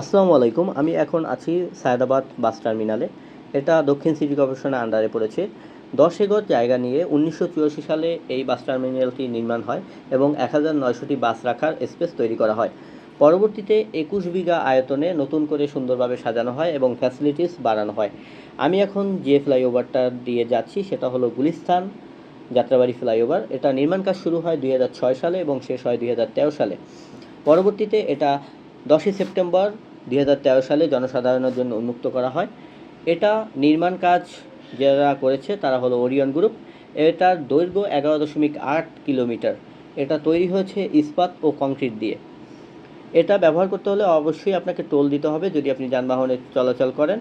আসসালামু আলাইকুম। আমি এখন আছি সায়দাবাদ বাস টার্মিনালে। এটা দক্ষিণ সিটি কর্পোরেশনের আন্ডারে পড়েছে। দশ একর জায়গা নিয়ে উনিশশো চুরাশি সালে এই বাস টার্মিনালটি নির্মাণ হয় এবং এক হাজার নয়শোটি বাস রাখার স্পেস তৈরি করা হয়। পরবর্তীতে একুশ বিঘা আয়তনে নতুন করে সুন্দরভাবে সাজানো হয় এবং ফ্যাসিলিটিস বাড়ানো হয়। আমি এখন যে ফ্লাইওভারটা দিয়ে যাচ্ছি সেটা হলো গুলিস্তান যাত্রাবাড়ি ফ্লাইওভার। এটা নির্মাণ কাজ শুরু হয় দুই হাজার ছয় সালে এবং শেষ হয় দুই হাজার তেরো সালে। পরবর্তীতে এটা দশই সেপ্টেম্বর দুই হাজার তেরো সালে জনসাধারণের জন্য উন্মুক্ত করা হয়। এটা নির্মাণ কাজ যারা করেছে তারা হলো ওরিয়ন গ্রুপ। এটার দৈর্ঘ্য এগারো দশমিক আট কিলোমিটার। এটা তৈরি হয়েছে ইস্পাত ও কংক্রিট দিয়ে। এটা ব্যবহার করতে হলে অবশ্যই আপনাকে টোল দিতে হবে যদি আপনি যানবাহনে চলাচল করেন।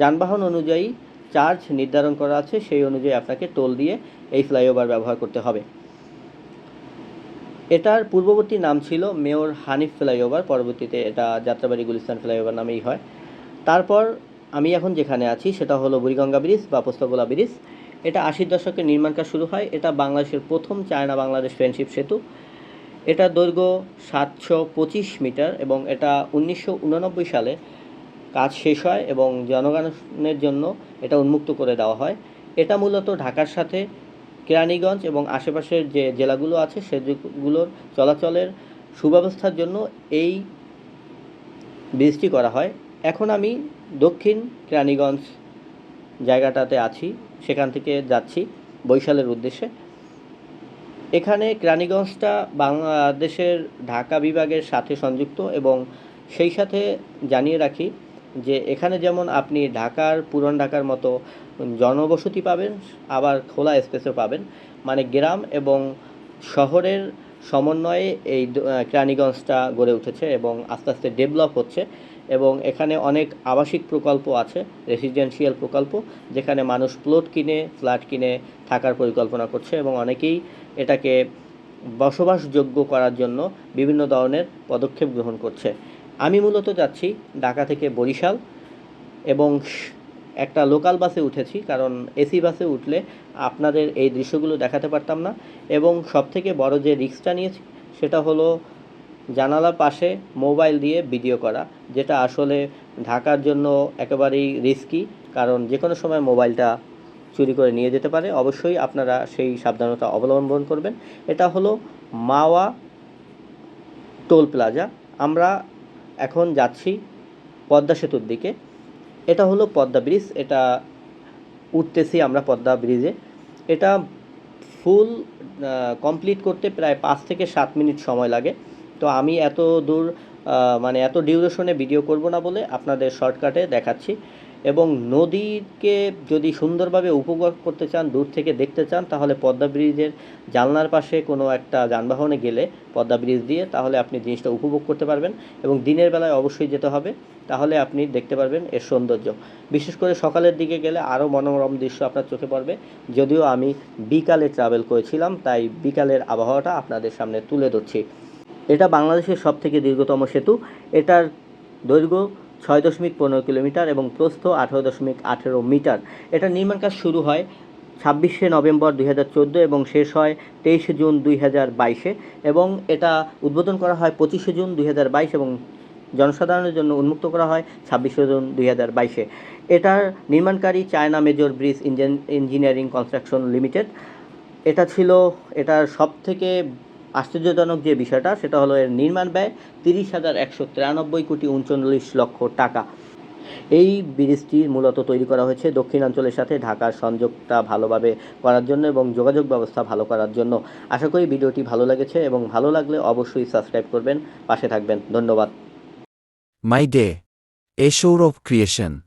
যানবাহন অনুযায়ী চার্জ নির্ধারণ করা আছে, সেই অনুযায়ী আপনাকে টোল দিয়ে এই ফ্লাইওভার ব্যবহার করতে হবে। এটার পূর্ববর্তী নাম ছিল মেয়র হানিফ ফ্লাইওভার, পরবর্তীতে এটা যাত্রাবাড়ি গুলিস্তান ফ্লাইওভার নামেই হয়। তারপর আমি এখন যেখানে আছি সেটা হলো বুড়িগঙ্গা ব্রিজ বা পোস্তগোলা ব্রিজ। এটা আশির দশকে নির্মাণ কাজ শুরু হয়। এটা বাংলাদেশের প্রথম চায়না বাংলাদেশ ফ্রেন্ডশিপ সেতু। এটা দৈর্ঘ্য সাতশো পঁচিশ মিটার এবং এটা উনিশশো উননব্বই সালে কাজ শেষ হয় এবং জনগণের জন্য এটা উন্মুক্ত করে দেওয়া হয়। এটা মূলত ঢাকার সাথে কেরানীগঞ্জ এবং আশেপাশের যে জেলাগুলো আছে সেগুলোর চলাচলের সুব্যবস্থার জন্য এই ব্রিজটি করা হয়। এখন আমি দক্ষিণ কেরানীগঞ্জ জায়গাটাতে আছি, সেখান থেকে যাচ্ছি বৈশালের উদ্দেশ্যে। এখানে কেরানীগঞ্জটা বাংলাদেশের ঢাকা বিভাগের সাথে সংযুক্ত এবং সেই সাথে জানিয়ে রাখি যে এখানে যেমন আপনি ঢাকার, পুরন ঢাকার মতো জনবসতি পাবেন, আবার খোলা স্পেসও পাবেন। মানে গ্রাম এবং শহরের সমন্বয়ে এই কেরানীগঞ্জটা গড়ে উঠেছে এবং আস্তে আস্তে ডেভেলপ হচ্ছে এবং এখানে অনেক আবাসিক প্রকল্প আছে রেসিডেন্সিয়াল প্রকল্প, যেখানে মানুষ প্লট কিনে ফ্ল্যাট কিনে থাকার পরিকল্পনা করছে এবং অনেকেই এটাকে বসবাসযোগ্য করার জন্য বিভিন্ন ধরনের পদক্ষেপ গ্রহণ করছে। আমি মূলত যাচ্ছি ঢাকা থেকে বরিশাল এবং একটা লোকাল বাসে উঠেছি, কারণ এসি বাসে উঠলে আপনাদের এই দৃশ্যগুলো দেখাতে পারতাম না। এবং সবথেকে বড় যে রিস্কটা নিয়েছি, সেটা হলো জানালার পাশে মোবাইল দিয়ে ভিডিও করা, যেটা আসলে ঢাকার জন্য একেবারেই রিস্কি কারণ যে কোনো সময় মোবাইলটা চুরি করে নিয়ে যেতে পারে। অবশ্যই আপনারা সেই সাবধানতা অবলম্বন করবেন। এটা হলো মাওয়া টোল প্লাজা। আমরা এখন যাচ্ছি পদ্মা সেতুর দিকে। এটা হলো পদ্মা ব্রিজ, এটা উঠতেছি আমরা পদ্মা ব্রিজে। এটা ফুল কমপ্লিট করতে প্রায় পাঁচ থেকে সাত মিনিট সময় লাগে। তো আমি এত দূর মানে এত ডিউরেশনে ভিডিও করব না বলে আপনাদের শর্টকাটে দেখাচ্ছি। এবং নদীকে যদি সুন্দরভাবে উপভোগ করতে চান, দূর থেকে দেখতে চান, তাহলে পদ্মা ব্রিজের জানলার পাশে কোনো একটা যানবাহনে গেলে পদ্মা ব্রিজ দিয়ে তাহলে আপনি জিনিসটা উপভোগ করতে পারবেন এবং দিনের বেলায় অবশ্যই যেতে হবে। তাহলে আপনি দেখতে পারবেন এর সৌন্দর্য। বিশেষ করে সকালের দিকে গেলে আরও মনোরম দৃশ্য আপনার চোখে পড়বে। যদিও আমি বিকালে ট্রাভেল করেছিলাম, তাই বিকালের আবহাওয়াটা আপনাদের সামনে তুলে ধরছি। এটা বাংলাদেশের সব থেকে দীর্ঘতম সেতু। এটার দৈর্ঘ্য ছয় দশমিক পনেরো কিলোমিটার এবং প্রস্থ আঠেরো দশমিক আঠেরো মিটার। এটা নির্মাণ কাজ শুরু হয় ছাব্বিশে নভেম্বর দুই হাজার চোদ্দ এবং শেষ হয় তেইশে জুন দুই হাজার বাইশে এবং এটা উদ্বোধন করা হয় পঁচিশে জুন দুই হাজার বাইশ এবং জনসাধারণের জন্য উন্মুক্ত করা হয় ছাব্বিশে জুন দুই হাজার বাইশে। এটার নির্মাণকারী China major bridge engine engineering construction limited. এটা ছিল এটার সব থেকে আশ্চর্যজনক যে বিষয়টা, সেটা হলো এর নির্মাণ ব্যয় তিরিশ হাজার একশো তিরানব্বই কোটি উনচল্লিশ লক্ষ টাকা। এই ব্রিজটি মূলত তৈরি করা হয়েছে দক্ষিণাঞ্চলের সাথে ঢাকার সংযোগটা ভালোভাবে করার জন্য এবং যোগাযোগ ব্যবস্থা ভালো করার জন্য। আশা করি ভিডিওটি ভালো লেগেছে এবং ভালো লাগলে অবশ্যই সাবস্ক্রাইব করবেন, পাশে থাকবেন। ধন্যবাদ। My day a of Creation.